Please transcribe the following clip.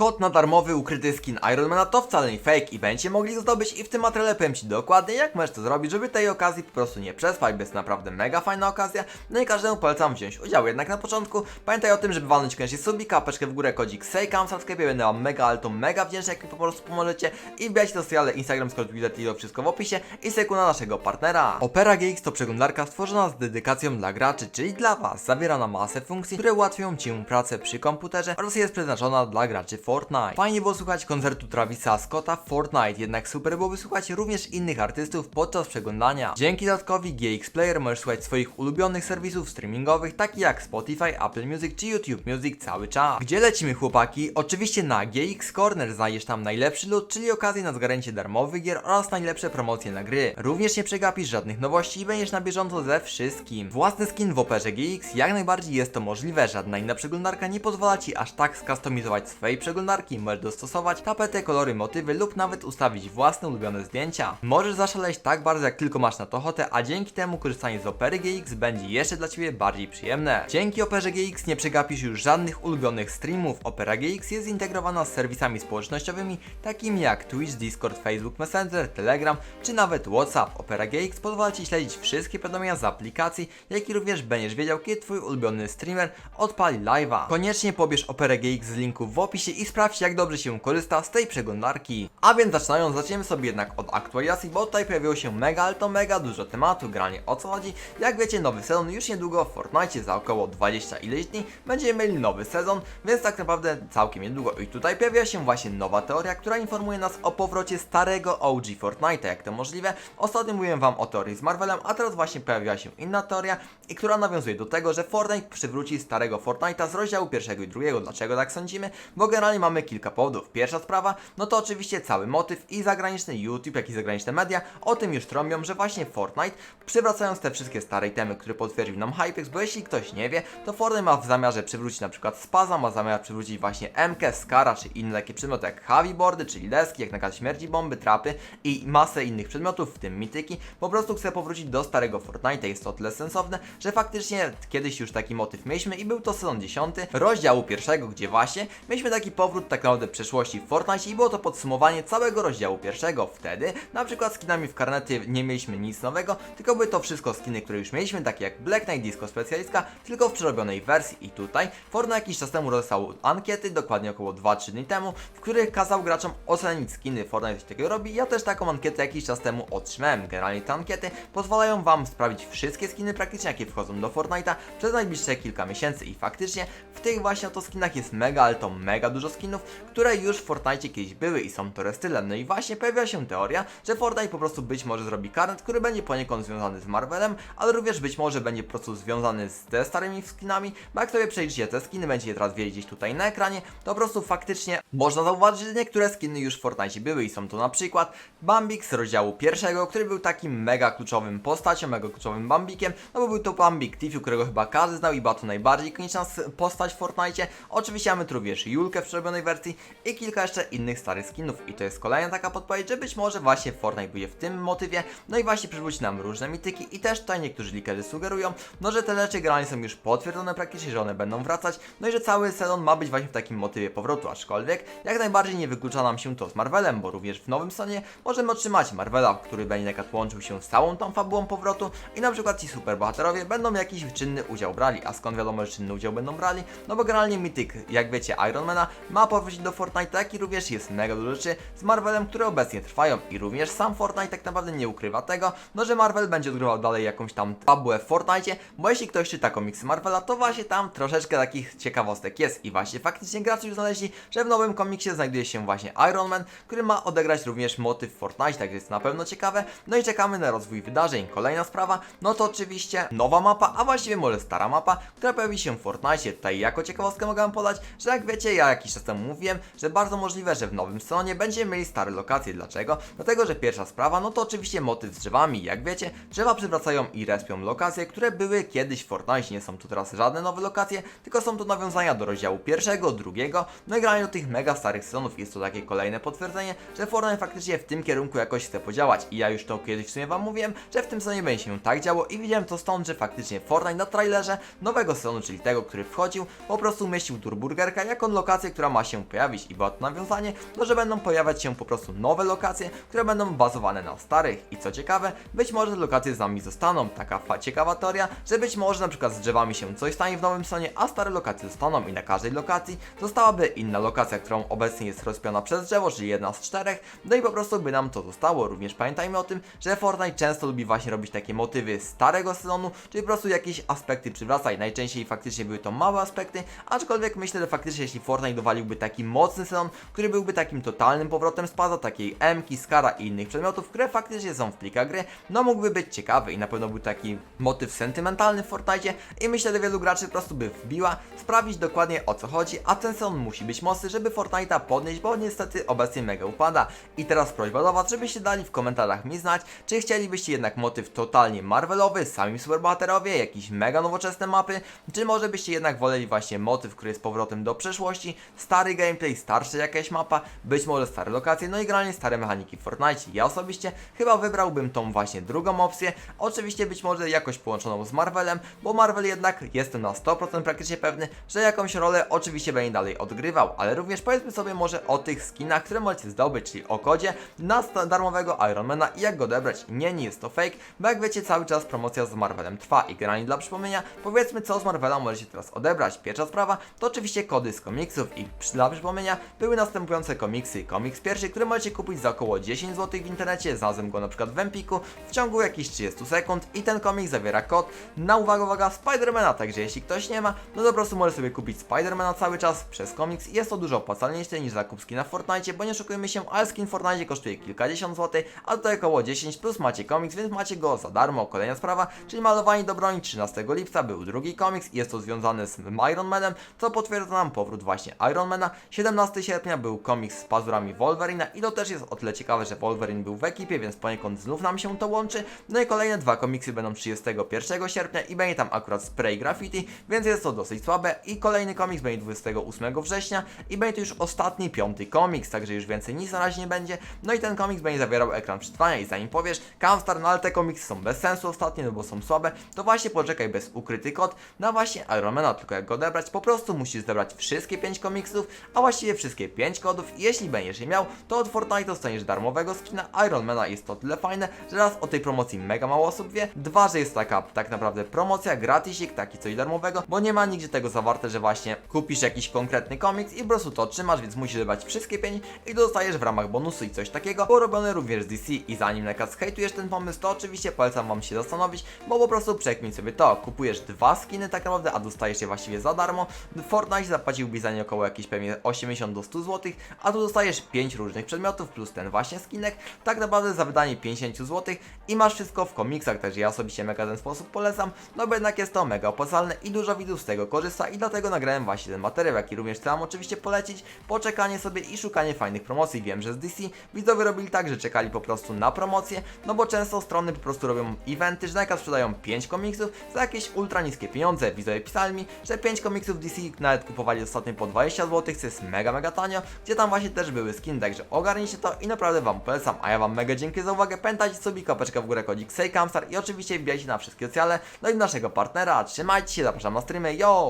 Kod na darmowy ukryty skin Ironmana to wcale nie fake i będziecie mogli go zdobyć i w tym materiale powiem Ci dokładnie jak możesz to zrobić, żeby tej okazji po prostu nie przespać, bo jest naprawdę mega fajna okazja, no i każdemu polecam wziąć udział, jednak na początku. Pamiętaj o tym, żeby walnąć koniecznie subika, apeczkę w górę, kodzik SEJKAM w subsklepie, będę Wam mega, ale to mega wdzięczny, jak mi po prostu pomożecie. I wbijajcie do sociale Instagram, Discord, Twitter, TikTok, wszystko w opisie. I sekunda naszego partnera. Opera GX to przeglądarka stworzona z dedykacją dla graczy, czyli dla Was, zawiera na masę funkcji, które ułatwią Ci pracę przy komputerze oraz jest przeznaczona dla graczy Fortnite. Fajnie było słuchać koncertu Travisa Scotta w Fortnite, jednak super byłoby słuchać również innych artystów podczas przeglądania. Dzięki dodatkowi GX Player możesz słuchać swoich ulubionych serwisów streamingowych, takich jak Spotify, Apple Music czy YouTube Music cały czas. Gdzie lecimy chłopaki? Oczywiście na GX Corner znajdziesz tam najlepszy loot, czyli okazję na zgarnięcie darmowych gier oraz najlepsze promocje na gry. Również nie przegapisz żadnych nowości i będziesz na bieżąco ze wszystkim. Własny skin w operze GX jak najbardziej jest to możliwe, żadna inna przeglądarka nie pozwala Ci aż tak skustomizować swojej przeglądarki, możesz dostosować tapetę, kolory, motywy lub nawet ustawić własne ulubione zdjęcia. Możesz zaszaleć tak bardzo jak tylko masz na to ochotę, a dzięki temu korzystanie z opery GX będzie jeszcze dla Ciebie bardziej przyjemne. Dzięki operze GX nie przegapisz już żadnych ulubionych streamów. Opera GX jest zintegrowana z serwisami społecznościowymi takimi jak Twitch, Discord, Facebook Messenger, Telegram czy nawet WhatsApp. Opera GX pozwala Ci śledzić wszystkie powiadomienia z aplikacji, jak i również będziesz wiedział kiedy Twój ulubiony streamer odpali live'a. Koniecznie pobierz Operę GX z linku w opisie i sprawdź jak dobrze się korzysta z tej przeglądarki. A więc zaczynając, zaczniemy sobie jednak od aktualizacji, bo tutaj pojawiło się mega, ale to mega dużo tematu, granie o co chodzi. Jak wiecie, nowy sezon już niedługo w Fortnite za około 20 ileś dni będziemy mieli nowy sezon, więc tak naprawdę całkiem niedługo. I tutaj pojawia się właśnie nowa teoria, która informuje nas o powrocie starego OG Fortnite'a, jak to możliwe. Ostatnio mówiłem wam o teorii z Marvelem, a teraz właśnie pojawiła się inna teoria, i która nawiązuje do tego, że Fortnite przywróci starego Fortnite'a z rozdziału pierwszego i drugiego. Dlaczego tak sądzimy? Bo generalnie mamy kilka powodów. Pierwsza sprawa, no to oczywiście cały motyw i zagraniczny YouTube, jak i zagraniczne media o tym już trąbią, że właśnie Fortnite, przywracając te wszystkie stare itemy, które potwierdził nam Hypex, bo jeśli ktoś nie wie, to Fortnite ma w zamiarze przywrócić na przykład Spaza, ma zamiar przywrócić właśnie MK, Skara, czy inne takie przedmioty jak hoverboardy, czyli deski, jak nakaz śmierci bomby, trapy i masę innych przedmiotów, w tym mityki. Po prostu chce powrócić do starego Fortnite'a, jest to tyle sensowne, że faktycznie kiedyś już taki motyw mieliśmy i był to sezon 10, rozdziału pierwszego, gdzie właśnie mieliśmy taki powrót tak naprawdę przeszłości w Fortnite i było to podsumowanie całego rozdziału pierwszego. Wtedy na przykład skinami w karnety nie mieliśmy nic nowego, tylko były to wszystko skiny, które już mieliśmy, takie jak Black Knight Disco Specjalistka, tylko w przerobionej wersji. I tutaj Fortnite jakiś czas temu rozesłał ankiety, dokładnie około 2-3 dni temu, w których kazał graczom ocenić skiny. Fortnite takiego robi. Ja też taką ankietę jakiś czas temu otrzymałem. Generalnie te ankiety pozwalają Wam sprawdzić wszystkie skiny praktycznie, jakie wchodzą do Fortnite'a przez najbliższe kilka miesięcy. I faktycznie w tych właśnie oto skinach jest mega, ale to mega dużo skinów, które już w Fortnite kiedyś były i są to restyle. No i właśnie pojawia się teoria, że Fortnite po prostu być może zrobi karnet, który będzie poniekąd związany z Marvelem, ale również być może będzie po prostu związany z te starymi skinami, bo jak sobie przejrzycie te skiny, będziecie teraz wiedzieć tutaj na ekranie, to po prostu faktycznie można zauważyć, że niektóre skiny już w Fortnite były i są to na przykład Bambik z rozdziału pierwszego, który był takim mega kluczowym postacią, mega kluczowym Bambikiem, no bo był to Bambik Tifu, którego chyba każdy znał i była to najbardziej ikoniczna s- postać w Fortnite. Oczywiście mamy tu również Julkę w przerobionej wersji i kilka jeszcze innych starych skinów. I to jest kolejna taka podpowiedź, że być może właśnie Fortnite będzie w tym motywie, no i właśnie przywróci nam różne mityki i też tutaj niektórzy likerzy sugerują, no że te rzeczy generalnie są już potwierdzone praktycznie, że one będą wracać, no i że cały sezon ma być właśnie w takim motywie powrotu, aczkolwiek jak najbardziej nie wyklucza nam się to z Marvelem, bo również w nowym sezonie możemy otrzymać Marvela, który będzie na łączył się z całą tą fabułą powrotu i na przykład ci superbohaterowie będą jakiś czynny udział brali, a skąd wiadomo, że czynny udział będą brali? No bo generalnie mityk, jak wiecie, Ironmana ma powrócić do Fortnite, jak i również jest mega dużo rzeczy z Marvelem, które obecnie trwają i również sam Fortnite tak naprawdę nie ukrywa tego, no że Marvel będzie odgrywał dalej jakąś tam fabułę w Fortnite, bo jeśli ktoś czyta komiksy Marvela, to właśnie tam troszeczkę takich ciekawostek jest i właśnie faktycznie gracze już znaleźli, że w nowym komiksie znajduje się właśnie Iron Man, który ma odegrać również motyw Fortnite, tak jest na pewno ciekawe, no i czekamy na rozwój wydarzeń. Kolejna sprawa, no to oczywiście nowa mapa, a właściwie może stara mapa, która pojawi się w Fortnite. Tutaj jako ciekawostkę mogę podać, że jak wiecie, ja jakiś czas temu mówiłem, że bardzo możliwe, że w nowym sezonie będziemy mieli stare lokacje. Dlaczego? Dlatego, że pierwsza sprawa, no to oczywiście motyw z drzewami. Jak wiecie, drzewa przywracają i respią lokacje, które były kiedyś w Fortnite. Nie są to teraz żadne nowe lokacje, tylko są to nawiązania do rozdziału pierwszego, drugiego, no i granie do tych mega starych sezonów. Jest to takie kolejne potwierdzenie, że Fortnite faktycznie w tym kierunku jakoś chce podziałać. I ja już to kiedyś w sumie wam mówiłem, że w tym sezonie będzie się tak działo i widziałem to stąd, że faktycznie Fortnite na trailerze nowego sezonu, czyli tego, który wchodził, po prostu umieścił Turburgerka jako lokację, która ma się pojawić i było to nawiązanie, to że będą pojawiać się po prostu nowe lokacje, które będą bazowane na starych i co ciekawe, być może te lokacje z nami zostaną. Taka ciekawa teoria, że być może na przykład z drzewami się coś stanie w nowym sezonie, a stare lokacje zostaną i na każdej lokacji zostałaby inna lokacja, którą obecnie jest rozpiona przez drzewo, czyli jedna z czterech, no i po prostu by nam to zostało. Również pamiętajmy o tym, że Fortnite często lubi właśnie robić takie motywy starego sezonu, czyli po prostu jakieś aspekty przywraca i najczęściej faktycznie były to małe aspekty, aczkolwiek myślę, że faktycznie jeśli Fortnite dowaliłby taki mocny sezon, który byłby takim totalnym powrotem spaza, takiej Mki, Skara i innych przedmiotów, które faktycznie są w plikach gry, no mógłby być ciekawy i na pewno był taki motyw sentymentalny w Fortnite i myślę, że wielu graczy po prostu by wbiła, sprawdzić dokładnie o co chodzi, a ten sezon musi być mocny, żeby Fortnite'a podnieść, bo niestety obecnie mega upada. I teraz prośba do Was, żebyście dali w komentarzach mi znać, czy chcielibyście jednak motyw totalnie Marvelowy, sami superbohaterowie, jakieś mega nowoczesne mapy, czy może byście jednak woleli właśnie motyw, który jest powrotem do przeszłości, stary gameplay, starsza jakaś mapa, być może stare lokacje, no i generalnie stare mechaniki w Fortnite. Ja osobiście chyba wybrałbym tą właśnie drugą opcję, oczywiście być może jakoś połączoną z Marvelem, bo Marvel jednak jestem na 100% praktycznie pewny, że jakąś rolę oczywiście będzie dalej odgrywał, ale również powiedzmy sobie może o tych skinach, które możecie zdobyć, czyli o kodzie na darmowego Ironmana i jak go odebrać. Nie, nie jest to fake, bo jak wiecie cały czas promocja z Marvelem trwa i generalnie dla przypomnienia powiedzmy co z Marvela możecie teraz odebrać. Pierwsza sprawa to oczywiście kody z komiksów i dla przypomnienia były następujące komiksy. Komiks pierwszy, który możecie kupić za około 10 zł w internecie, znalazłem go przykład w Empiku w ciągu jakichś 30 sekund i ten komiks zawiera kod na uwaga, uwaga, Spidermana, także jeśli ktoś nie ma, no to po prostu może sobie kupić Spidermana cały czas przez komiks i jest to dużo opłacalniejsze niż zakup skina w Fortnite, bo nie oszukujmy się, ale skin w Fortnite kosztuje kilkadziesiąt złotych, a tutaj około 10 plus macie komiks, więc macie go za darmo. Kolejna sprawa, czyli malowanie do broni 13 lipca był drugi komiks i jest to związane z Iron Manem, co potwierdza nam powrót właśnie Ironmana. 17 sierpnia był komiks z pazurami Wolverina i to też jest o tyle ciekawe, że Wolverine był w ekipie, więc poniekąd znów nam się to łączy. No i kolejne dwa komiksy będą 31 sierpnia i będzie tam akurat spray graffiti, więc jest to dosyć słabe. I kolejny komiks będzie 28 września i będzie to już ostatni, piąty komiks, także już więcej nic na razie nie będzie. No i ten komiks będzie zawierał ekran przetrwania i zanim powiesz, Camstar, no ale te komiksy są bez sensu ostatnio, no bo są słabe, to właśnie poczekaj bez ukryty kod. Na właśnie Ironmana, tylko jak go odebrać, po prostu musisz zebrać wszystkie 5 komiksów, a właściwie wszystkie 5 kodów. I jeśli będziesz je miał, to od Fortnite dostaniesz darmowego skina Ironmana. Jest to tyle fajne, że raz o tej promocji mega mało osób wie, dwa, że jest taka tak naprawdę promocja, gratisik, taki coś darmowego, bo nie ma nigdzie tego zawarte, że właśnie kupisz jakiś konkretny komiks i po prostu to trzymasz, więc musisz zebrać wszystkie 5 i dostajesz w ramach bonusu i coś takiego, porobione również z DC i zanim nakaz hejtujesz ten pomysł, to oczywiście polecam wam się zastanowić, bo po prostu przekmin sobie to, kupujesz dwa skiny tak naprawdę, a dostajesz je właściwie za darmo, Fortnite zapłaciłbyś za nie około jakieś pewnie 80 do 100 zł, a tu dostajesz 5 różnych przedmiotów plus ten właśnie skinek, tak naprawdę za wydanie 50 zł i masz wszystko w komiksach, także ja osobiście mega ten sposób polecam, no bo jednak jest to mega opłacalne i dużo widzów z tego korzysta i dlatego nagrałem właśnie ten materiał, jaki również chcę wam oczywiście polecić, poczekanie sobie i szukanie fajnych promocji, wiem, że z DC widzowie robili tak, że czekali po prostu na promocję, no bo często strony po prostu robią eventy, że najpierw sprzedają 5 komiksów za jakieś ultra niskie pieniądze, widzowie pisali mi, że 5 komiksów DC nawet kupowali ostatnio po 20 zł, co jest mega mega tanio, gdzie tam właśnie też były skin, także ogarnijcie to i naprawdę wam polecam, a ja wam mega dziękuję za uwagę, pamiętajcie sobie kapeczka w górę kodzik SEJKAMSTAR i oczywiście wbijajcie na wszystkie sociale, no i naszego partnera, trzymajcie się, zapraszam na streamy, yo!